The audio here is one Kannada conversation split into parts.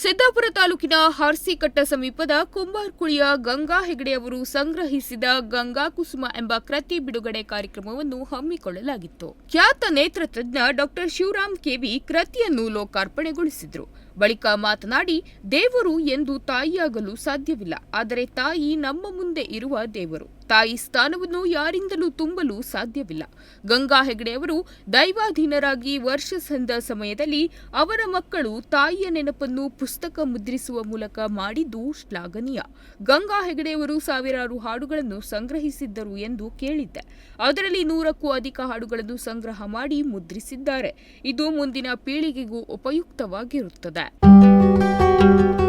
ಸಿದ್ದಾಪುರ ತಾಲೂಕಿನ ಹಾರ್ಸಿಕಟ್ಟ ಸಮೀಪದ ಕುಂಬಾರ್ಕುಳಿಯ ಗಂಗಾ ಹೆಗಡೆ ಅವರು ಸಂಗ್ರಹಿಸಿದ ಗಂಗಾ ಕುಸುಮ ಎಂಬ ಕೃತಿ ಬಿಡುಗಡೆ ಕಾರ್ಯಕ್ರಮವನ್ನು ಹಮ್ಮಿಕೊಳ್ಳಲಾಗಿತ್ತು. ಖ್ಯಾತ ನೇತ್ರತಜ್ಞ ಡಾಕ್ಟರ್ ಶಿವರಾಮ್ ಕೆವಿ ಕೃತಿಯನ್ನು ಲೋಕಾರ್ಪಣೆಗೊಳಿಸಿದ್ರು. ಬಳಿಕ ಮಾತನಾಡಿ, ದೇವರು ಎಂದು ತಾಯಿಯಾಗಲು ಸಾಧ್ಯವಿಲ್ಲ. ಆದರೆ ತಾಯಿ ನಮ್ಮ ಮುಂದೆ ಇರುವ ದೇವರು. ತಾಯಿ ಸ್ಥಾನವನ್ನು ಯಾರಿಂದಲೂ ತುಂಬಲು ಸಾಧ್ಯವಿಲ್ಲ. ಗಂಗಾ ಹೆಗಡೆಯವರು ದೈವಾಧೀನರಾಗಿ ವರ್ಷ ಸಂದ ಸಮಯದಲ್ಲಿ ಅವರ ಮಕ್ಕಳು ತಾಯಿಯ ನೆನಪನ್ನು ಪುಸ್ತಕ ಮುದ್ರಿಸುವ ಮೂಲಕ ಮಾಡಿದ್ದು ಶ್ಲಾಘನೀಯ. ಗಂಗಾ ಹೆಗಡೆಯವರು ಸಾವಿರಾರು ಹಾಡುಗಳನ್ನು ಸಂಗ್ರಹಿಸಿದ್ದರು ಎಂದು ಕೇಳಿದ್ದೆ. ಅದರಲ್ಲಿ ನೂರಕ್ಕೂ ಅಧಿಕ ಹಾಡುಗಳನ್ನು ಸಂಗ್ರಹ ಮಾಡಿ ಮುದ್ರಿಸಿದ್ದಾರೆ. ಇದು ಮುಂದಿನ ಪೀಳಿಗೆಗೂ ಉಪಯುಕ್ತವಾಗಿರುತ್ತದೆ. ಈ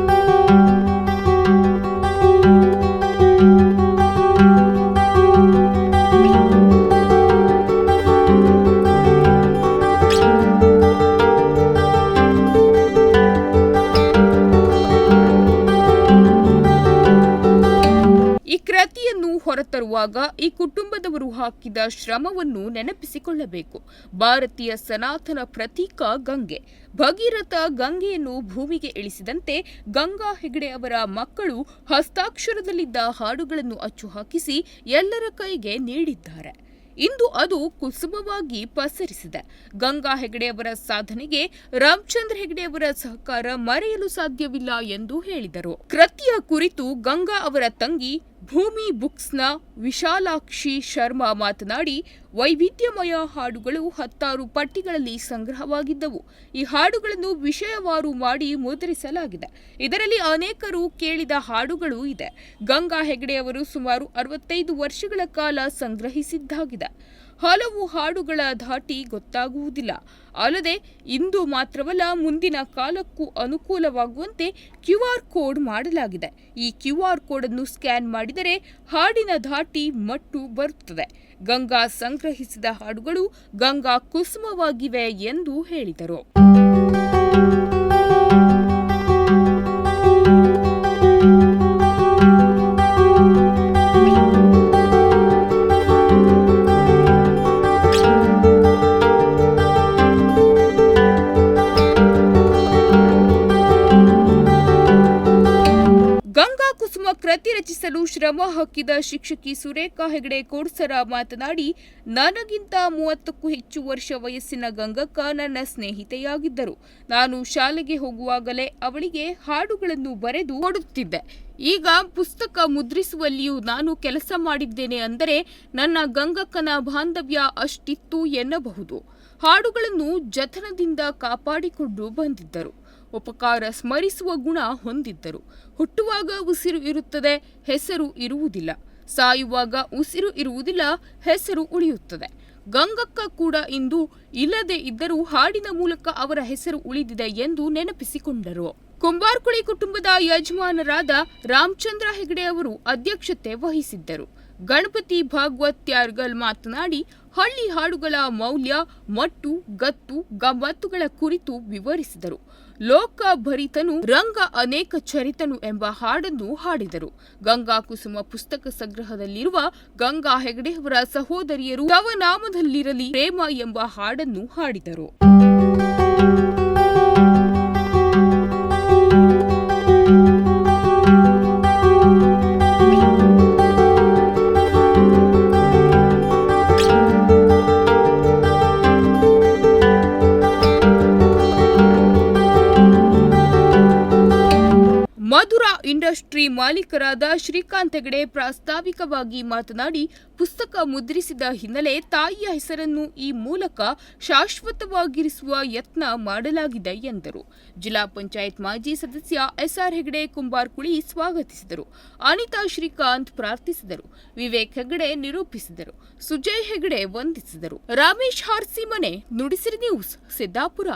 ಹೊರತರುವಾಗ ಈ ಕುಟುಂಬದವರು ಹಾಕಿದ ಶ್ರಮವನ್ನು ನೆನಪಿಸಿಕೊಳ್ಳಬೇಕು. ಭಾರತೀಯ ಸನಾತನ ಪ್ರತೀಕ ಗಂಗೆ. ಭಗೀರಥ ಗಂಗೆಯನ್ನು ಭೂಮಿಗೆ ಇಳಿಸಿದಂತೆ ಗಂಗಾ ಹೆಗಡೆ ಅವರ ಮಕ್ಕಳು ಹಸ್ತಾಕ್ಷರದಲ್ಲಿದ್ದ ಹಾಡುಗಳನ್ನು ಅಚ್ಚು ಹಾಕಿಸಿ ಎಲ್ಲರ ಕೈಗೆ ನೀಡಿದ್ದಾರೆ. ಇಂದು ಅದು ಕುಸುಮವಾಗಿ ಪಸರಿಸಿದೆ. ಗಂಗಾ ಹೆಗಡೆಯವರ ಸಾಧನೆಗೆ ರಾಮಚಂದ್ರ ಹೆಗಡೆಯವರ ಸಹಕಾರ ಮರೆಯಲು ಸಾಧ್ಯವಿಲ್ಲ ಎಂದು ಹೇಳಿದರು. ಕೃತಿಯ ಕುರಿತು ಗಂಗಾ ಅವರ ತಂಗಿ ಭೂಮಿ ಬುಕ್ಸ್ನ ವಿಶಾಲಾಕ್ಷಿ ಶರ್ಮಾ ಮಾತನಾಡಿ, ವೈವಿಧ್ಯಮಯ ಹಾಡುಗಳು ಹತ್ತಾರು ಪಟ್ಟಿಗಳಲ್ಲಿ ಸಂಗ್ರಹವಾಗಿದ್ದವು. ಈ ಹಾಡುಗಳನ್ನು ವಿಷಯವಾರು ಮಾಡಿ ಮುದ್ರಿಸಲಾಗಿದೆ. ಇದರಲ್ಲಿ ಅನೇಕರು ಕೇಳಿದ ಹಾಡುಗಳು ಇದೆ. ಗಂಗಾ ಹೆಗಡೆಯವರು ಸುಮಾರು ಅರವತ್ತೈದು ವರ್ಷಗಳ ಕಾಲ ಸಂಗ್ರಹಿಸಿದ್ದಾಗಿದೆ. ಹಲವು ಹಾಡುಗಳ ಧಾಟಿ ಗೊತ್ತಾಗುವುದಿಲ್ಲ. ಅಲ್ಲದೆ, ಇಂದು ಮಾತ್ರವಲ್ಲ, ಮುಂದಿನ ಕಾಲಕ್ಕೂ ಅನುಕೂಲವಾಗುವಂತೆ ಕ್ಯೂ ಆರ್ ಕೋಡ್ ಮಾಡಲಾಗಿದೆ. ಈ ಕ್ಯೂಆರ್ ಕೋಡ್ ಅನ್ನು ಸ್ಕ್ಯಾನ್ ಮಾಡಿದರೆ ಹಾಡಿನ ಧಾಟಿ ಮಟ್ಟು ಬರುತ್ತದೆ. ಗಂಗಾ ಸಂಗ್ರಹಿಸಿದ ಹಾಡುಗಳು ಗಂಗಾ ಕುಸುಮವಾಗಿವೆ ಎಂದು ಹೇಳಿದರು. ಕೃತಿ ರಚಿಸಲು ಶ್ರಮ ಹಾಕಿದ ಶಿಕ್ಷಕಿ ಸುರೇಖಾ ಹೆಗಡೆ ಕೋಡ್ಸರ ಮಾತನಾಡಿ, ನನಗಿಂತ ಮೂವತ್ತಕ್ಕೂ ಹೆಚ್ಚು ವರ್ಷ ವಯಸ್ಸಿನ ಗಂಗಕ್ಕ ನನ್ನ ಸ್ನೇಹಿತೆಯಾಗಿದ್ದರು. ನಾನು ಶಾಲೆಗೆ ಹೋಗುವಾಗಲೇ ಅವಳಿಗೆ ಹಾಡುಗಳನ್ನು ಬರೆದು ಕೊಡುತ್ತಿದ್ದೆ. ಈಗ ಪುಸ್ತಕ ಮುದ್ರಿಸುವಲ್ಲಿಯೂ ನಾನು ಕೆಲಸ ಮಾಡಿದ್ದೇನೆ ಅಂದರೆ ನನ್ನ ಗಂಗಕ್ಕನ ಬಾಂಧವ್ಯ ಅಷ್ಟಿತ್ತು ಎನ್ನಬಹುದು. ಹಾಡುಗಳನ್ನು ಜತನದಿಂದ ಕಾಪಾಡಿಕೊಂಡು ಬಂದಿದ್ದರು. ಉಪಕಾರ ಸ್ಮರಿಸುವ ಗುಣ ಹೊಂದಿದ್ದರು. ಹುಟ್ಟುವಾಗ ಉಸಿರು ಇರುತ್ತದೆ, ಹೆಸರು ಇರುವುದಿಲ್ಲ. ಸಾಯುವಾಗ ಉಸಿರು ಇರುವುದಿಲ್ಲ, ಹೆಸರು ಉಳಿಯುತ್ತದೆ. ಗಂಗಕ್ಕ ಕೂಡ ಇಂದು ಇಲ್ಲದೆ ಇದ್ದರೂ ಹಾಡಿನ ಮೂಲಕ ಅವರ ಹೆಸರು ಉಳಿದಿದೆ ಎಂದು ನೆನಪಿಸಿಕೊಂಡರು. ಕುಂಬಾರ್ಕುಳಿ ಕುಟುಂಬದ ಯಜಮಾನರಾದ ರಾಮಚಂದ್ರ ಹೆಗಡೆ ಅವರು ಅಧ್ಯಕ್ಷತೆ ವಹಿಸಿದ್ದರು. ಗಣಪತಿ ಭಾಗವತ್ ತ್ಯಾರ್ಗಲ್ ಮಾತನಾಡಿ, ಹಳ್ಳಿ ಹಾಡುಗಳ ಮೌಲ್ಯ, ಮಟ್ಟು, ಗತ್ತು, ಗಮ್ಮತ್ತುಗಳ ಕುರಿತು ವಿವರಿಸಿದರು. ಲೋಕ ಭರಿತನು ರಂಗ ಅನೇಕ ಚರಿತನು ಎಂಬ ಹಾಡನ್ನು ಹಾಡಿದರು. ಗಂಗಾ ಕುಸುಮ ಪುಸ್ತಕ ಸಂಗ್ರಹದಲ್ಲಿರುವ ಗಂಗಾ ಹೆಗಡೆಯವರ ಸಹೋದರಿಯರು ತವ ನಾಮದಲ್ಲಿರಲಿ ಪ್ರೇಮ ಎಂಬ ಹಾಡನ್ನು ಹಾಡಿದರು. ಇಂಡಸ್ಟ್ರಿ ಮಾಲೀಕರಾದ ಶ್ರೀಕಾಂತ್ ಹೆಗಡೆ ಪ್ರಾಸ್ತಾವಿಕವಾಗಿ ಮಾತನಾಡಿ, ಪುಸ್ತಕ ಮುದ್ರಿಸಿದ ಹಿನ್ನೆಲೆ ತಾಯಿಯ ಹೆಸರನ್ನು ಈ ಮೂಲಕ ಶಾಶ್ವತವಾಗಿರಿಸುವ ಯತ್ನ ಮಾಡಲಾಗಿದೆ ಎಂದರು. ಜಿಲ್ಲಾ ಪಂಚಾಯತ್ ಮಾಜಿ ಸದಸ್ಯ ಎಸ್ಆರ್ ಹೆಗಡೆ ಕುಂಬಾರ್ಕುಳಿ ಸ್ವಾಗತಿಸಿದರು. ಅನಿತಾ ಶ್ರೀಕಾಂತ್ ಪ್ರಾರ್ಥಿಸಿದರು. ವಿವೇಕ್ ಹೆಗಡೆ ನಿರೂಪಿಸಿದರು. ಸುಜಯ್ ಹೆಗಡೆ ವಂದಿಸಿದರು. ರಮೇಶ್ ಹಾರ್ಸಿ ಮನೆ, ನುಡಿಸಿರಿ ನ್ಯೂಸ್, ಸಿದ್ದಾಪುರ.